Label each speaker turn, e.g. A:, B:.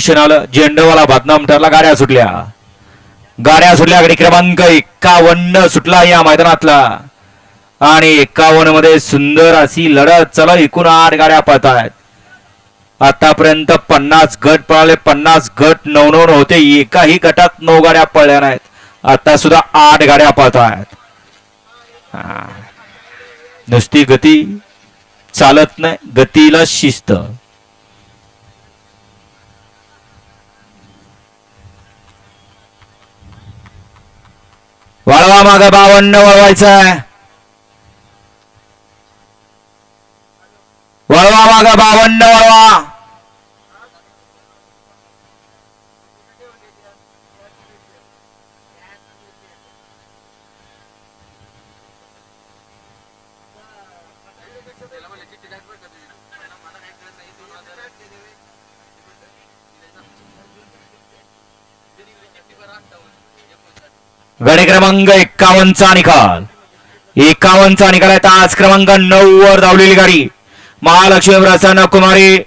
A: Position आलं झेंडवाला बदनाम ठरला गाड्या सुटल्या. गाड्या सुटल्या गाडी क्रमांक एक्कावन्न सुटला या मैदानातला. आणि एक्कावन्नमध्ये सुंदर अशी लढत चला एकूण आठ गाड्या पळत आहेत आतापर्यंत पन्नास गट पळाले पन्नास गट नऊ नऊ होते एकाही गटात नऊ गाड्या पळल्या नाहीत. आता सुद्धा आठ गाड्या पळत आहेत नुसती गती चालत नाही गतीला शिस्त. वळवा माग बावन्न वळवायचा वळवा माग बावन्न वळवा. गडी क्रमांक एक्कावन्नचा निकाल. एक्कावन्नचा निकाल आहे. आज क्रमांक नऊ वर धावलेली गाडी. महालक्ष्मी प्रसन्न कुमारी